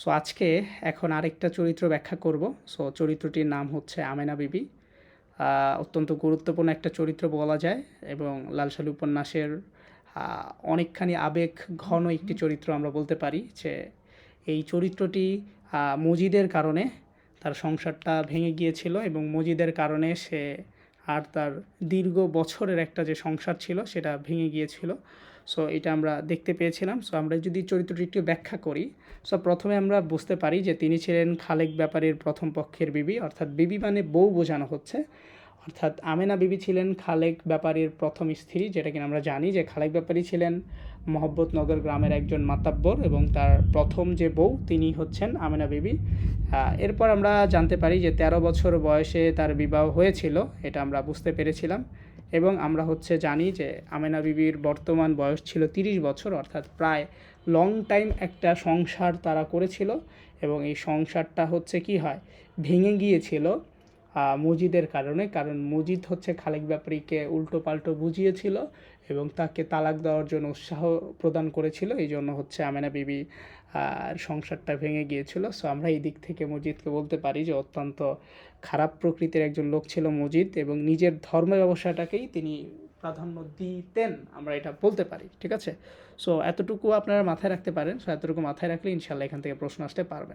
So আজকে এখন আরেকটা চরিত্র ব্যাখ্যা করব। সো চরিত্রটির নাম হচ্ছে আমেনা বিবি। অত্যন্ত গুরুত্বপূর্ণ একটা চরিত্র বলা যায় এবং লালসালু উপন্যাসের অনেকখানি আবেগ ঘন একটি চরিত্র আমরা বলতে পারি যে এই চরিত্রটি মজিদের কারণে তার সংসারটা ভেঙে গিয়েছিল এবং মজিদের কারণে সে আর তার দীর্ঘ বছরের একটা যে সংসার ছিল, সেটা ভেঙে গিয়েছিল। সো এটা আমরা দেখতে পেয়েছিলাম। সো আমরা যদি চরিত্রটি একটু ব্যাখ্যা করি সো প্রথমে আমরা বুঝতে পারি যে তিনি ছিলেন খালেক ব্যাপারের প্রথম পক্ষের বিবি, অর্থাৎ বিবি মানে বউ বোঝানো হচ্ছে। অর্থাৎ আমেনা বিবি ছিলেন খালেক ব্যাপারীর প্রথম স্ত্রী, যেটা কিনা আমরা জানি যে খালেক ব্যাপারী ছিলেন মহব্বতনগর গ্রামের একজন মাতাব্বর এবং তার প্রথম যে বউ তিনি হচ্ছেন আমেনা বিবি। এরপর আমরা জানতে পারি যে তেরো বছর বয়সে তার বিবাহ হয়েছিল, এটা আমরা বুঝতে পেরেছিলাম। এবং আমরা হচ্ছে জানি যে আমেনা বিবির বর্তমান বয়স ছিল তিরিশ বছর, অর্থাৎ প্রায় লং টাইম একটা সংসার তারা করেছিল। এবং এই সংসারটা হচ্ছে কি হয়, ভেঙে গিয়েছিল। মজিদের কারণে, কারণ মজিদ হচ্ছে খালেক ব্যাপারীকে উল্টো পাল্টো বুঝিয়েছিল এবং তাকে তালাক দেওয়ার জন্য উৎসাহ প্রদান করেছিল, এই জন্য হচ্ছে আমেনা বিবি আর সংসারটা ভেঙে গিয়েছিল। সো আমরা এই দিক থেকে মজিদকে বলতে পারি যে অত্যন্ত খারাপ প্রকৃতির একজন লোক ছিল মজিদ এবং নিজের ধর্ম ব্যবসাটাকেই তিনি প্রাধান্য দিতেন, আমরা এটা বলতে পারি, ঠিক আছে? সো এতটুকু আপনারা মাথায় রাখতে পারেন। সো এতটুকু মাথায় রাখলে ইনশাল্লাহ এখান থেকে প্রশ্ন আসতে পারবেন।